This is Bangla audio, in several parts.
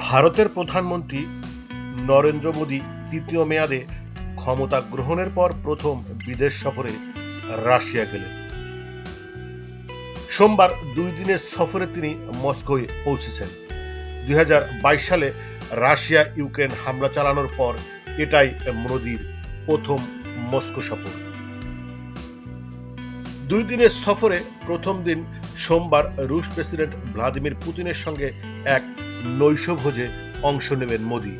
ভারতের প্রধানমন্ত্রী নরেন্দ্র মোদী তৃতীয় মেয়াদে ক্ষমতা গ্রহণের পর প্রথম বিদেশ সফরে রাশিয়া গেলেন। সোমবার দুই দিনের সফরে তিনি মস্কোয় পৌঁছেছেন। দুই হাজার বাইশ সালে রাশিয়া ইউক্রেন হামলা চালানোর পর এটাই মোদীর প্রথম মস্কো সফর। দুই দিনের সফরে প্রথম দিন সোমবার রুশ প্রেসিডেন্ট ভ্লাদিমির পুতিনের সঙ্গে এক নৈশভোজে অংশ নেবেন মোদী।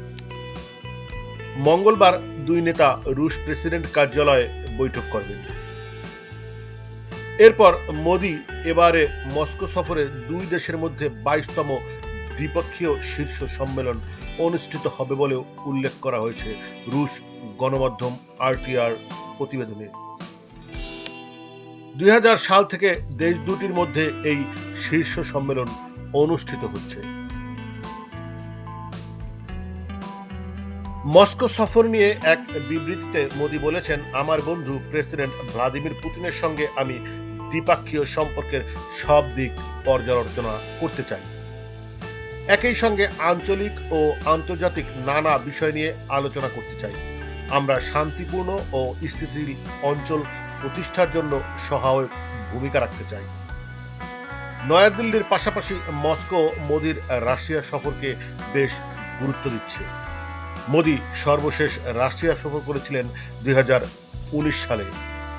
মঙ্গলবার দুই নেতা রুশ প্রেসিডেন্ট কার্যালয়ে বৈঠক করবেন। এরপর মোদী এবারে মস্কো সফরে দুই দেশের মধ্যে বাইশতম দ্বিপক্ষীয় শীর্ষ সম্মেলন অনুষ্ঠিত হবে বলেও উল্লেখ করা হয়েছে রুশ গণমাধ্যম আরটিআর প্রতিবেদনে। দুই হাজার সাল থেকে দেশ দুটির মধ্যে এই শীর্ষ সম্মেলন অনুষ্ঠিত হচ্ছে। মস্কো সফর নিয়ে এক বিবৃতিতে মোদি বলেছেন, আমার বন্ধু প্রেসিডেন্ট ভ্লাদিমির পুতিনের সঙ্গে আমি দ্বিপাক্ষীয় সম্পর্কের সব দিক পর্যালোচনা করতে চাই। একই সঙ্গে আঞ্চলিক ও আন্তর্জাতিক নানা বিষয় নিয়ে আলোচনা করতে চাই। আমরা শান্তিপূর্ণ ও স্থিতিশীল অঞ্চল প্রতিষ্ঠার জন্য সহায়ক ভূমিকা রাখতে চাই। নয়াদিল্লির পাশাপাশি মস্কো মোদির রাশিয়া সফরকে বেশ গুরুত্ব দিচ্ছে। মোদি সর্বশেষ রাশিয়া সফর করেছিলেন দুই হাজার উনিশ সালে।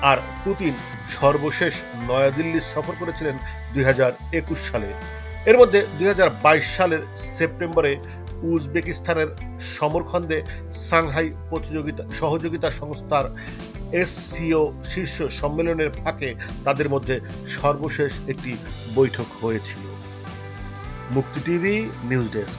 আর পুতিন সর্বশেষ নয়াদিল্লি সফর করেছিলেন দুই হাজার একুশ সালে। এর মধ্যে দুই হাজার বাইশ সালের সেপ্টেম্বরে উজবেকিস্তানের সমরখন্দে সাংহাই প্রতিযোগিতা, সহযোগিতা সংস্থার এসসিও শীর্ষ সম্মেলনের ফাঁকে তাদের মধ্যে সর্বশেষ একটি বৈঠক হয়েছিল। মুক্তি টিভি, নিউজ ডেস্ক।